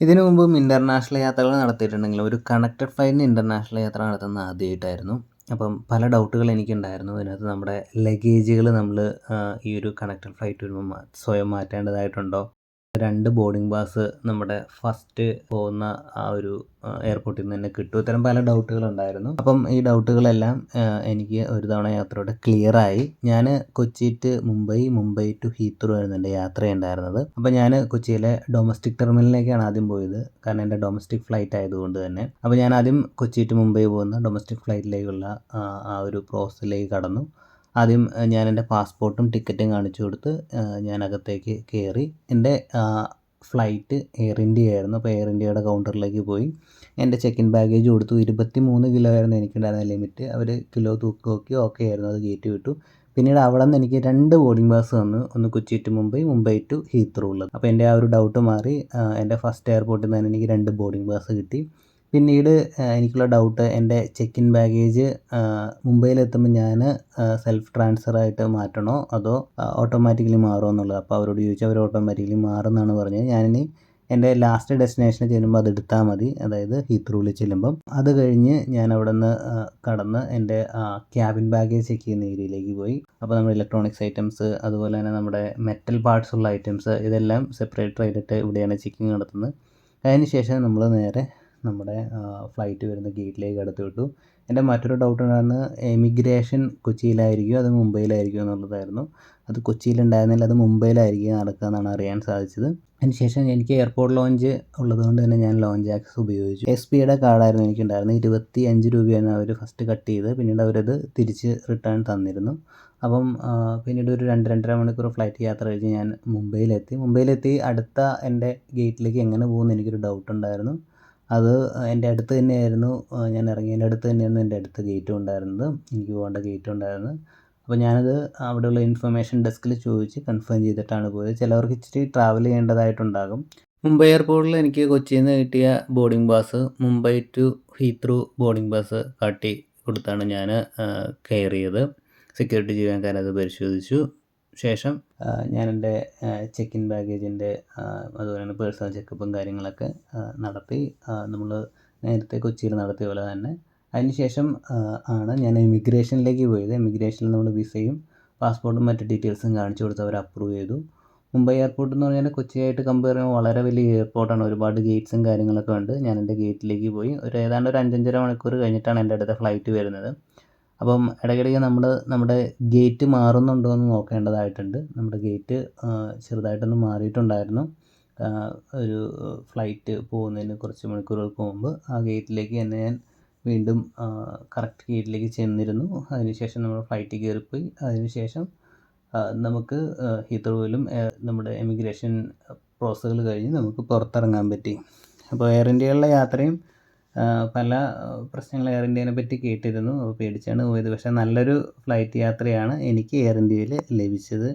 ഇതിനു മുമ്പും ഇന്റർനാഷണൽ യാത്രകൾ നടത്തിയിട്ടുണ്ടെങ്കിലും ഒരു കണക്റ്റഡ് ഫ്ലൈറ്റിന് ഇന്റർനാഷണൽ യാത്ര നടത്തുന്നത് ആദ്യമായിട്ടായിരുന്നു. അപ്പം പല ഡൗട്ടുകൾ എനിക്കുണ്ടായിരുന്നു. അതിനകത്ത് നമ്മുടെ ലഗേജുകൾ നമ്മൾ ഈ ഒരു കണക്റ്റഡ് ഫ്ലൈറ്റ് വരുമ്പോൾ സ്വയം മാറ്റേണ്ടതായിട്ടുണ്ടോ? രണ്ട് ബോർഡിംഗ് പാസ് നമ്മുടെ ഫസ്റ്റ് പോകുന്ന ആ ഒരു എയർപോർട്ടിൽ നിന്ന് തന്നെ കിട്ടും. ഇത്തരം പല ഡൗട്ടുകൾ ഉണ്ടായിരുന്നു. അപ്പം ഈ ഡൗട്ടുകളെല്ലാം എനിക്ക് ഒരു തവണ യാത്രയോടെ ക്ലിയർ ആയി. ഞാൻ Kochi to Mumbai Mumbai to Heathrow ആയിരുന്നു എന്റെ യാത്രയുണ്ടായിരുന്നത്. അപ്പം ഞാൻ കൊച്ചിയിലെ ഡൊമസ്റ്റിക് ടെർമിനലിലേക്കാണ് ആദ്യം പോയത്. കാരണം എന്റെ ഡൊമസ്റ്റിക് ഫ്ലൈറ്റ് ആയതുകൊണ്ട് തന്നെ. അപ്പം ഞാൻ ആദ്യം കൊച്ചി ടു മുംബൈ പോകുന്ന ഡൊമസ്റ്റിക് ഫ്ലൈറ്റിലേക്കുള്ള ആ ഒരു പ്രോസസ്സിലേക്ക് കടന്നു. ആദ്യം ഞാൻ എന്റെ പാസ്പോർട്ടും ടിക്കറ്റും കാണിച്ചു കൊടുത്ത് ഞാൻ അകത്തേക്ക് കയറി എന്റെ ഫ്ലൈറ്റ് എയർ ഇന്ത്യ ആയിരുന്നു. അപ്പോൾ എയർ ഇന്ത്യയുടെ കൗണ്ടറിലേക്ക് പോയി. എന്റെ ചെക്ക് ഇൻ ബാഗേജ് കൊടുത്തു. ഇരുപത്തി മൂന്ന് കിലോ ആയിരുന്നു എനിക്കുണ്ടായിരുന്ന ലിമിറ്റ്. അവർ കിലോ തൂക്കി നോക്കി ഓക്കെ ആയിരുന്നു. അത് കയറ്റി വിട്ടു. പിന്നീട് അവിടെ നിന്ന് എനിക്ക് രണ്ട് ബോർഡിംഗ് പാസ് തന്നു. ഒന്ന് Kochi to Mumbai Mumbai to Heathrow ഉള്ളത് അപ്പോൾ എന്റെ ആ ഒരു ഡൗട്ട് മാറി. എന്റെ ഫസ്റ്റ് എയർപോർട്ടിൽ നിന്ന് തന്നെ എനിക്ക് രണ്ട് ബോർഡിംഗ് പാസ് കിട്ടി. പിന്നീട് എനിക്കുള്ള ഡൗട്ട് എന്റെ ചെക്ക് ഇൻ ബാഗേജ് മുംബൈയിലെത്തുമ്പോൾ ഞാൻ സെൽഫ് ട്രാൻസ്ഫർ ആയിട്ട് മാറ്റണോ? അതോ ഓട്ടോമാറ്റിക്കലി മാറുമോ എന്നുള്ളത്? അപ്പോൾ അവരോട് ചോദിച്ചു അവർ ഓട്ടോമാറ്റിക്കലി മാറുമെന്നാണ് പറഞ്ഞത്. ഞാനിനി എന്റെ ലാസ്റ്റ് ഡെസ്റ്റിനേഷനിൽ ചെല്ലുമ്പോൾ അത് എടുത്താൽ മതി. അതായത് ഹീത്രൂവിൽ ചെല്ലുമ്പം. അത് കഴിഞ്ഞ് ഞാൻ അവിടെ നിന്ന് കടന്ന് എന്റെ ക്യാബിൻ ബാഗേജ് ചെക്ക് ചെയ്യുന്ന ഏരിയയിലേക്ക് പോയി. അപ്പോൾ നമ്മുടെ ഇലക്ട്രോണിക്സ് ഐറ്റംസ് അതുപോലെ തന്നെ നമ്മുടെ മെറ്റൽ പാർട്സ് ഉള്ള ഐറ്റംസ് ഇതെല്ലാം സെപ്പറേറ്റ് ആയിട്ട് ഇവിടെയാണ് ചെക്കിങ് നടത്തുന്നത്. അതിന് ശേഷം നമ്മൾ നേരെ നമ്മുടെ ഫ്ലൈറ്റ് വരുന്ന ഗേറ്റിലേക്ക് കടത്തി വിട്ടു. എന്റെ മറ്റൊരു ഡൗട്ട് ഉണ്ടായിരുന്നത് എമിഗ്രേഷൻ കൊച്ചിയിലായിരിക്കുമോ അത് മുംബൈയിലായിരിക്കുമോ എന്നുള്ളതായിരുന്നു. അത് കൊച്ചിയിലുണ്ടായിരുന്നില്ല അത് മുംബൈയിലായിരിക്കും നടക്കുക എന്നാണ് അറിയാൻ സാധിച്ചത്. അതിനുശേഷം എനിക്ക് എയർപോർട്ട് ലോഞ്ച് ഉള്ളതുകൊണ്ട് തന്നെ ഞാൻ ലോഞ്ച് ആക്സസ് ഉപയോഗിച്ചു. എസ് പിയുടെ കാർഡായിരുന്നു എനിക്കുണ്ടായിരുന്നത്. ഇരുപത്തി അഞ്ച് രൂപയാണ് അവർ ഫസ്റ്റ് കട്ട് ചെയ്ത്. പിന്നീട് അവരത് തിരിച്ച് റിട്ടേൺ തന്നിരുന്നു. അപ്പം പിന്നീട് ഒരു രണ്ട് രണ്ടര മണിക്കൂർ ഫ്ലൈറ്റ് യാത്ര കഴിഞ്ഞ് ഞാൻ മുംബൈയിലെത്തി. മുംബൈയിലെത്തി അടുത്ത എന്റെ ഗേറ്റിലേക്ക് എങ്ങനെ പോകുമെന്ന് എനിക്കൊരു ഡൗട്ട് ഉണ്ടായിരുന്നു. അത് എന്റെ അടുത്ത് തന്നെയായിരുന്നു. ഞാൻ ഇറങ്ങിയതിന്റെ അടുത്ത് തന്നെയായിരുന്നു എന്റെ അടുത്ത് ഗേറ്റും ഉണ്ടായിരുന്നത്. എനിക്ക് പോകേണ്ട ഗേറ്റും ഉണ്ടായിരുന്നു. അപ്പോൾ ഞാനത് അവിടെയുള്ള ഇൻഫർമേഷൻ ഡെസ്കിൽ ചോദിച്ച് കൺഫേം ചെയ്തിട്ടാണ് പോയത്. ചിലവർക്ക് ഇച്ചിരി ട്രാവൽ ചെയ്യേണ്ടതായിട്ടുണ്ടാകും. മുംബൈ എയർപോർട്ടിൽ എനിക്ക് കൊച്ചിയിൽ നിന്ന് കിട്ടിയ boarding pass Mumbai to Heathrow boarding pass കാട്ടി കൊടുത്താണ് ഞാൻ കയറിയത്. സെക്യൂരിറ്റി ജീവനക്കാരത് പരിശോധിച്ചു. ശേഷം ഞാൻ എന്റെ ചെക്ക് ഇൻ ബാഗേജിന്റെ അതുപോലെ തന്നെ പേഴ്സണൽ ചെക്കപ്പും കാര്യങ്ങളൊക്കെ നടത്തി നമ്മൾ നേരത്തെ കൊച്ചിയിൽ നടത്തിയ പോലെ തന്നെ. അതിന് ശേഷം ആണ് ഞാൻ ഇമിഗ്രേഷനിലേക്ക് പോയത്. ഇമിഗ്രേഷനിൽ നമ്മൾ വിസയും പാസ്പോർട്ടും മറ്റു ഡീറ്റെയിൽസും കാണിച്ചു കൊടുത്ത് അവർ അപ്രൂവ് ചെയ്തു. മുംബൈ എയർപോർട്ട് എന്ന് പറഞ്ഞാൽ കൊച്ചിയായിട്ട് കമ്പയർ ചെയ്യുമ്പോൾ വളരെ വലിയ എയർപോർട്ടാണ് ഒരുപാട് ഗേറ്റ്സും കാര്യങ്ങളൊക്കെ ഉണ്ട്. ഞാൻ എന്റെ ഗേറ്റിലേക്ക് പോയി. ഒരു ഏതാണ്ട് ഒരു അഞ്ചഞ്ചര മണിക്കൂർ കഴിഞ്ഞിട്ടാണ് എന്റെ അടുത്ത ഫ്ലൈറ്റ് വരുന്നത്. അപ്പം ഇടയ്ക്കിടയ്ക്ക് നമ്മൾ നമ്മുടെ ഗേറ്റ് മാറുന്നുണ്ടോ എന്ന് നോക്കേണ്ടതായിട്ടുണ്ട്. നമ്മുടെ ഗേറ്റ് ചെറുതായിട്ടൊന്ന് മാറിയിട്ടുണ്ടായിരുന്നു. ഒരു ഫ്ലൈറ്റ് പോകുന്നതിന് കുറച്ച് മണിക്കൂറുകൾക്ക് മുമ്പ് ആ ഗേറ്റിലേക്ക് തന്നെ ഞാൻ വീണ്ടും കറക്റ്റ് ഗേറ്റിലേക്ക് ചെന്നിരുന്നു. അതിനുശേഷം നമ്മൾ ഫ്ലൈറ്റിൽ കയറിപ്പോയി. അതിനുശേഷം നമുക്ക് ഹീത്രോയിലും നമ്മുടെ എമിഗ്രേഷൻ പ്രോസസ്സുകൾ കഴിഞ്ഞ് നമുക്ക് പുറത്തിറങ്ങാൻ പറ്റി. അപ്പോൾ എയർ ഇന്ത്യയിലുള്ള യാത്രയും പല പ്രശ്നങ്ങൾ എയർ ഇന്ത്യേനെ പറ്റി കേട്ടിരുന്നു. പേടിച്ചാണ് പോയത്. പക്ഷേ നല്ലൊരു ഫ്ലൈറ്റ് യാത്രയാണ് എനിക്ക് എയർ ഇന്ത്യയിൽ ലഭിച്ചത്.